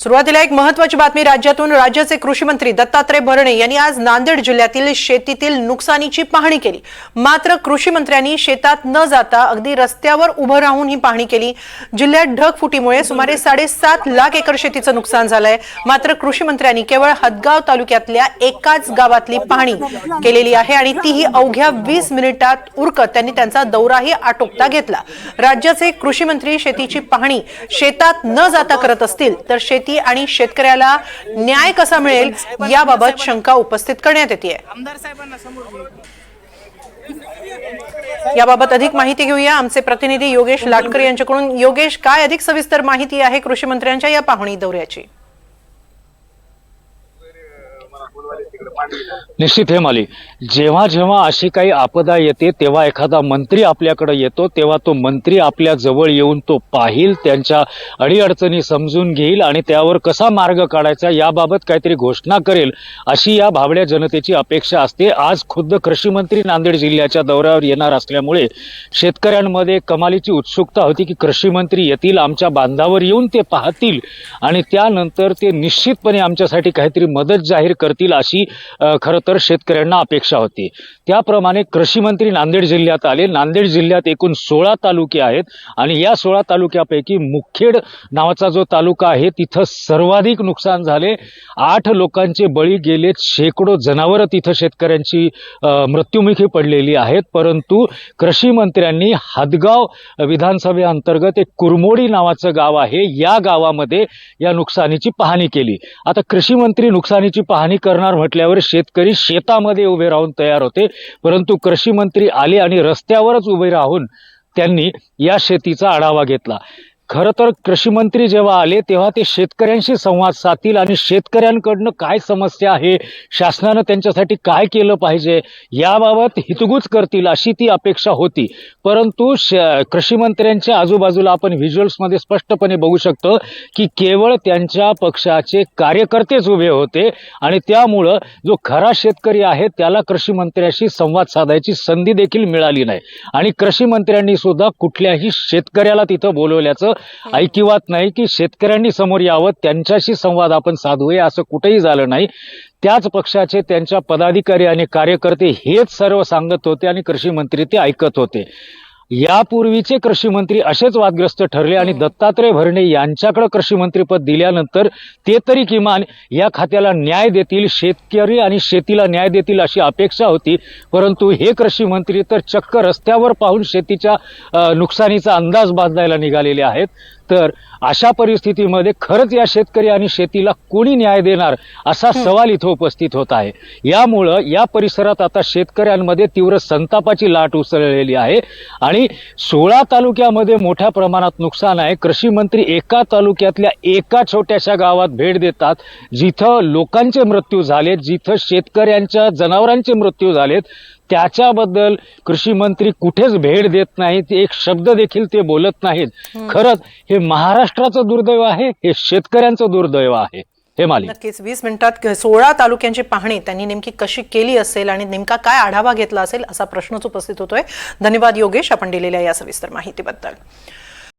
सुरुवातीला एक महत्वाची बातमी राज्यातून राज्याचे कृषी मंत्री दत्तात्रय भरणे यांनी आज नांदेड जिल्ह्यातील शेतीतील नुकसानीची पाहणी केली. मात्र कृषी मंत्र्यांनी शेतात न जाता अगदी रस्त्यावर उभं राहून ही पाहणी केली. जिल्ह्यात ढगफुटीमुळे सुमारे साडेसात लाख एकर शेतीचं नुकसान झालंय. मात्र कृषी मंत्र्यांनी केवळ हदगाव तालुक्यातल्या एकाच गावातली पाहणी केलेली आहे आणि तीही अवघ्या वीस मिनिटात उरकत त्यांनी त्यांचा दौराही आटोपता घेतला. राज्याचे कृषी मंत्री शेतीची पाहणी शेतात न जाता करत असतील तर शेती आणि शेतकऱ्याला न्याय कसा मिळेल याबाबत शंका उपस्थित करण्यात येते. याबाबत अधिक माहिती घेऊया. आमचे प्रतिनिधी योगेश लाटकर यांच्याकडून. योगेश काय अधिक सविस्तर माहिती आहे कृषी मंत्र्यांच्या या पाहणी दौऱ्याची? निश्चित हे माली. जेव्हा जेव्हा अशी काही आपदा येते तेव्हा एखादा मंत्री आपल्याकडे येतो तेव्हा तो मंत्री आपल्या जवळ येऊन तो पाहिल त्यांच्या अडीअडचणी समजून घेईल आणि त्यावर कसा मार्ग काढायचा याबाबत काहीतरी घोषणा करेल अशी या भाबड्या जनतेची अपेक्षा असते. आज खुद्द कृषी मंत्री नांदेड जिल्ह्याच्या दौऱ्यावर येणार असल्यामुळे शेतकऱ्यांमध्ये कमालीची उत्सुकता होती की कृषी मंत्री येतील आमच्या बांधावर येऊन ते पाहतील आणि त्यानंतर ते निश्चितपणे आमच्यासाठी काहीतरी मदत जाहीर करतील अशी खरं तर शेतकऱ्यांना अपेक्षा होती. त्याप्रमाणे कृषी मंत्री नांदेड जिल्ह्यात आले. नांदेड जिल्ह्यात एकूण सोळा तालुके आहेत आणि या सोळा तालुक्यापैकी मुखेड नावाचा जो तालुका आहे तिथं सर्वाधिक नुकसान झाले. आठ लोकांचे बळी गेले शेकडो जनावरं तिथं शेतकऱ्यांची मृत्युमुखी पडलेली आहेत. परंतु कृषी मंत्र्यांनी हदगाव विधानसभेअंतर्गत एक कुरमोडी नावाचं गाव आहे. या गावामध्ये या नुकसानीची पाहणी केली. आता कृषी मंत्री नुकसानीची पाहणी करणार म्हटल्यावर शेतकरी शेतामध्ये उभे राहून तयार होते. परंतु कृषी मंत्री आले आणि रस्त्यावरच उभे राहून त्यांनी या शेतीचा आढावा घेतला. खरं तर कृषी मंत्री जेव्हा आले तेव्हा ते शेतकऱ्यांशी संवाद साधतील आणि शेतकऱ्यांकडनं काय समस्या आहे शासनानं त्यांच्यासाठी काय केलं पाहिजे याबाबत हितगुज करतील अशी ती अपेक्षा होती. परंतु श कृषी मंत्र्यांच्या आजूबाजूला आपण व्हिज्युअल्समध्ये स्पष्टपणे बघू शकतो की केवळ त्यांच्या पक्षाचे कार्यकर्तेच उभे होते आणि त्यामुळं जो खरा शेतकरी आहे त्याला कृषी मंत्र्याशी संवाद साधायची संधी देखील मिळाली नाही. आणि कृषी मंत्र्यांनी सुद्धा कुठल्याही शेतकऱ्याला तिथं बोलवल्याचं हो. ऐकिवात नाही की शेतकऱ्यांनी समोर यावं त्यांच्याशी संवाद आपण साधूया असं कुठेही झालं नाही. त्याच पक्षाचे त्यांच्या पदाधिकारी आणि कार्यकर्ते हेच सर्व सांगत होते आणि कृषी मंत्री ते ऐकत होते. यापूर्वीचे कृषी मंत्री असेच वादग्रस्त ठरले आणि दत्तात्रय भरणे यांच्याकडे कृषी मंत्रीपद दिल्यानंतर ते तरी किमान या खात्याला न्याय देतील शेतकरी आणि शेतीला न्याय देतील अशी अपेक्षा होती. परंतु हे कृषी मंत्री तर चक्क रस्त्यावर पाहून शेतीच्या नुकसानीचा अंदाज बांधायला निघालेले आहेत. तर अशा परिस्थितीमध्ये खरंच या शेतकरी आणि शेतीला कोणी न्याय देणार असा सवाल इथं उपस्थित होत आहे. यामुळं या परिसरात आता शेतकऱ्यांमध्ये तीव्र संतापाची लाट उसळलेली आहे आणि सोळा तालुक्यामध्ये मोठ्या प्रमाणात नुकसान आहे. कृषी मंत्री एका तालुक्यातल्या एका छोट्याशा गावात भेट देतात जिथं लोकांचे मृत्यू झालेत जिथं शेतकऱ्यांच्या जनावरांचे मृत्यू झालेत. त्याच्याबद्दल कृषी मंत्री कुठेच भेट देत नाहीत. एक शब्द देखील ते बोलत नाहीत. खरंच हे महाराष्ट्राचं दुर्दैव आहे हे शेतकऱ्यांचं दुर्दैव आहे. हे मालिक. नक्कीच वीस मिनिटात सोळा तालुक्यांची पाहणी त्यांनी नेमकी कशी केली असेल आणि नेमका काय आढावा घेतला असेल असा प्रश्नच उपस्थित होतोय. धन्यवाद योगेश आपण दिलेल्या या सविस्तर माहितीबद्दल.